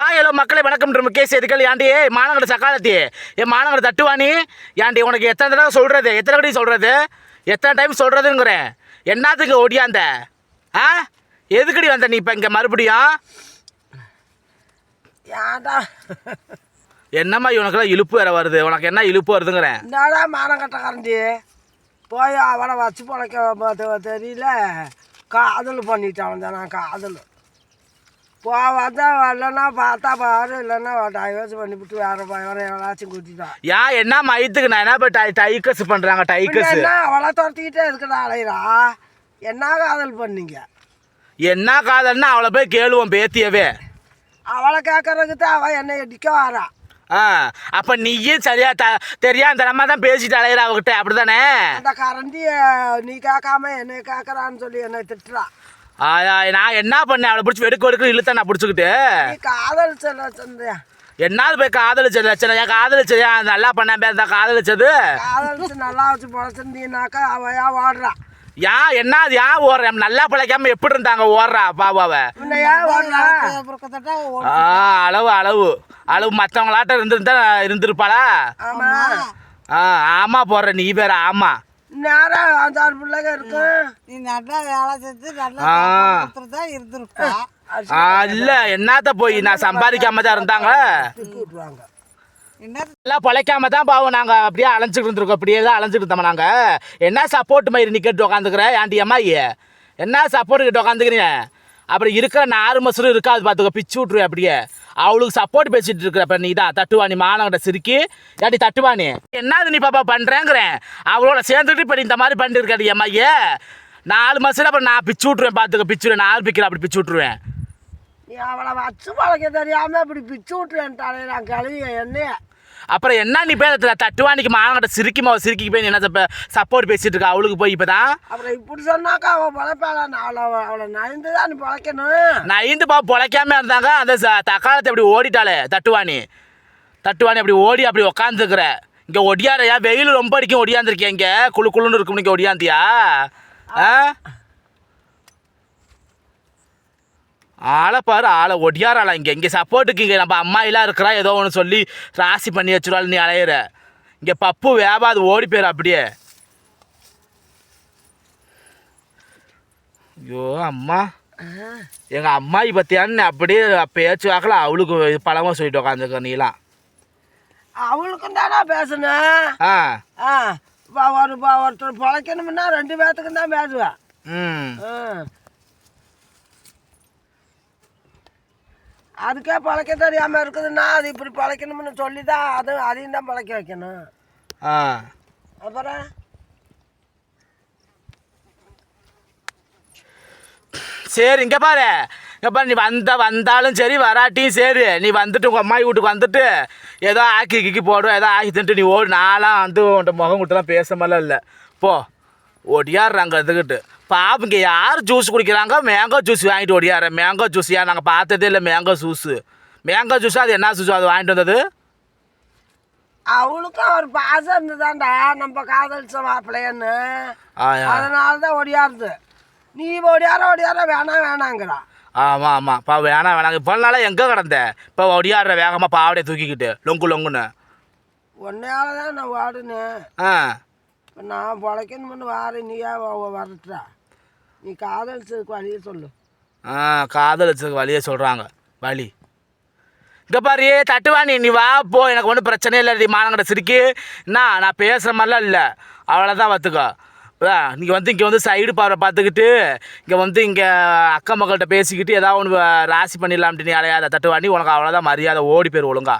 ஆ hello மக்களை வணக்கம். முக்கிய செய்திகள் ஏன்டி மானங்கட சக்காலத்தி. என் மானங்கட தட்டுவானி ஏன்டி உனக்கு எத்தனை தடவை சொல்கிறது எத்தனை தடவை சொல்கிறது எத்தனை டைம் சொல்கிறதுங்கிறேன் என்னத்துக்கு ஓடியாந்த ஆ? எதுக்குடி வந்த நீ இப்போ இங்கே மறுபடியும்? ஏன்டா? என்னம்மா இவனுக்கெல்லாம் இழுப்பு வேற வருது. உனக்கு என்ன இழுப்பு வருதுங்கிறேன் என்னடா மானம் கட்ட கரண்டி போய் அவனை வச்சு பழைக்க தெரியல. காதல் பண்ணிட்டான் வந்தேன் நான் காதல். போ வந்தா வரலன்னா பார்த்தா பாரு இல்லைன்னா டைவர்ஸ் பண்ணிவிட்டு வேற வேற எவனாச்சும் கூட்டிட்டான் ஏன் என்ன மயத்துக்கு நான் என்ன இப்போ டை டைக்கஸ் பண்ணுறாங்க டைக்கஸ் என்ன அவளை துரத்திக்கிட்டே இருக்கிறா அலையிறா என்ன காதல் பண்ணீங்க என்ன காதல்னா அவளை போய் கேளுவோம் பேத்தியவே அவளை கேட்கறதுக்கு தான் அவள் என்னை அடிக்க வாரா ஆ அப்போ நீயும் சரியா த தெரியாதனமா தான் பேசிட்டு அலையிற அவகிட்ட அப்படிதானே அந்த கரண்டி நீ கேட்காம என்னை கேட்கறான்னு சொல்லி என்னை திட்டுறா நான் என்ன பண்ணேன்? அவளை பிடிச்சி வெடுக்க வெடுக்க இழுத்த நான் பிடிச்சிக்கிட்டு. காதல் சொல்ல போய் காதலிச்சது லட்சணம் ஏன் காதலிச்சது ஏன் நல்லா பண்ண பேர் தான் காதலிச்சது காதலிச்சு நல்லா வச்சு பொழைச்சிருந்தீனாக்கா அவ ஏன் ஓடுறா. ஏன் என்ன அது ஏன் ஓடுறேன் நல்லா பிழைக்காம எப்படி இருந்தாங்க? ஓடுறா பாபாவை ஓடுறா? அளவு அளவு. அளவு மற்றவங்களாட்ட இருந்திருந்தா இருந்திருப்பாளா? ஆமா போடுற நீ வேற ஆமா. நேரம் அஞ்சாறு பிள்ளைங்க இருக்கும் நீ நல்லா வேலை செஞ்சு நல்லா தான் இருந்திருப்பா. இல்ல என்னத்த போய் நான் சம்பாதிக்காம தான் இருந்தாங்க எல்லாம் பிழைக்காம தான் பாவம் நாங்க அப்படியே அலைஞ்சிட்டு இருந்திருக்கோம். அப்படியே தான் அலைஞ்சிட்டு இருந்தோம் நாங்க? என்ன சப்போர்ட் மாதிரி நிக்கிட்டு உட்காந்துக்கிற ஆண்டி அம்மாயி என்ன சப்போர்ட் கிட்ட உட்காந்துக்கிறீங்க அப்புறம் இருக்கிற நாறு மசூரும் இருக்காது பார்த்துக்கோ பிச்சு விட்ருவேன் அப்படியே. அவளுக்கு சப்போர்ட் பேசிட்டு இருக்கிறப்ப நீ தான் தட்டுவாணி மானங்கிட்ட சிரிக்கி ஏடி தட்டுவாணி என்னது நீ பாப்பா பண்ணுறேங்கிறேன் அவளோட சேர்ந்துட்டு இப்போ நீ இந்த மாதிரி பண்ணிருக்காடி இருக்காடி அம்மாயே நாலு மாதத்துல அப்புறம் நான் பிச்சு விட்ருவேன் பார்த்துக்க பிச்சுருவேன் நான் ஆரம்பிக்கிறேன் அப்படி பிச்சு விட்ருவேன் நீ அவளை வச்சு பழக்க தெரியாமல் இப்படி பிச்சு விட்டுருவேன்ட்டாலே நான் கழுவி என்னையே. அப்புறம் என்ன நீ போய் த- தட்டுவாணிக்கு மானங்கிட்ட சிரிக்குமா? சிரிக்கி போய் என்ன சப்போர்ட் பேசிட்டு இருக்கா? அவளுக்கு போய் இப்போ தான்? அப்புறம் இப்படி சொன்னாக்கா அவள் பழைப்பாளா? நான் அவளை அவளை நயந்து தான் நீ பழைக்கணும். நான் ஐந்து பா பொழைக்காம இருந்தாங்க அந்த தக்காளத்தை அப்படி ஓடிட்டாளே தட்டுவாணி. தட்டுவாணி அப்படி ஓடி அப்படி உக்காந்துருக்குற. இங்கே ஒடியாரையா வெயில் ரொம்ப அடிக்கும் ஒடியாந்துருக்கேன் இங்கே? குளு குளுன்னு இருக்கும் இங்கே ஒடியாந்தியா? ஆ? ஆளை பாரு ஆளை ஒடியாராளா. இங்கே இங்கே சப்போர்ட்டுக்கு இங்கே நம்ம அம்மாயெல்லாம் இருக்கிறா ஏதோ ஒன்று சொல்லி ராசி பண்ணி வச்சுருவாள் நீ அலையிற. இங்கே பப்பு வேபாது ஓடி போயிரு அப்படியே. ஐயோ அம்மா. எங்கள் அம்மாயி பற்றியான்னு அப்படியே பேச்சு வாக்கல அவளுக்கு பழமாக சொல்லிட்டு உட்காந்துருக்க நீலாம். அவளுக்கும் தானே பேசணும் ஆ. ஆ. ஒரு ஒருத்தர் பழைக்கணும்னா ரெண்டு பேர்த்துக்கும் தான் பேசுவேன் ம். அதுக்கே பழைக்க தெரியாமல் இருக்குதுன்னா அது இப்படி பழைக்கணும்னு சொல்லி தான் அது அதையும் தான் பழைக்க வைக்கணும். ஆ. அப்புறம்? சரி இங்கே பாரு. இங்கே பாரு நீ வந்த வந்தாலும் சரி வராட்டியும் சரி. நீ வந்துட்டு உங்கள் அம்மாயி வீட்டுக்கு வந்துட்டு ஏதோ ஆக்கி கிக்கி போடும் ஏதோ ஆக்கி தின்ட்டு நீ ஓடு. நான்லாம் வந்து உன்ட்ட முகம் விட்டுலாம் பேச மாதிரிலாம் இல்லை. போ. ஒடியாடுறாங்க இதுக்கிட்டு பாப்பு இங்கே யார் ஜூஸ் குடிக்கிறாங்க? மேங்கோ ஜூஸ் வாங்கிட்டு ஒடியாடுறேன் மேங்கோ ஜூஸ் ஏன் நாங்கள் பார்த்ததே இல்லை மேங்கோ ஜூஸு மேங்கோ ஜூஸ் அது என்ன ஜூஸ் அது வாங்கிட்டு வந்தது? அவளுக்கும் ஒரு பாசம் இருந்துதான்டா நம்ம காதலிச்ச மாப்பிள்ளையன்னு. அதனால தான் ஒடியாருது. நீ ஒடியார ஒடியார வேணாம் வேணாங்கிறா. ஆமாம் ஆமாம் பா வேணாம் வேணாங்க இப்போ நாளாக எங்கே கிடந்த? இப்போ ஒடியாடுற வேகமாக பாவடையை தூக்கிக்கிட்டு லொங்கு லொங்குன்னு. உன்னையால தான் நான் வாடுனேன் ஆ. இப்போ நான் பிழைக்கணும்னு வாரு நீயா வரட்டா நீ காதலிச்சதுக்கு வழியை சொல்லு. ஆ காதலிச்சதுக்கு வழியே சொல்கிறாங்க வழி. இங்கே பாரு தட்டுவாணி நீ வா போ. எனக்கு ஒன்றும் பிரச்சனை இல்லை நீ மானங்கட சிரிக்கி. என்ன நான் பேசுகிற மாதிரிலாம் இல்லை. அவ்வளோதான் பார்த்துக்கோ நீங்கள் வந்து இங்கே வந்து சைடு பார்வை பார்த்துக்கிட்டு இங்கே வந்து இங்கே அக்கா மக்கள்கிட்ட பேசிக்கிட்டு ஏதாவது ஒன்று ராசி பண்ணிடலாம்ட்டு நீ அலையாத தட்டுவாணி உனக்கு அவ்வளோதான் மரியாதை ஓடி போயிரு ஒழுங்கா.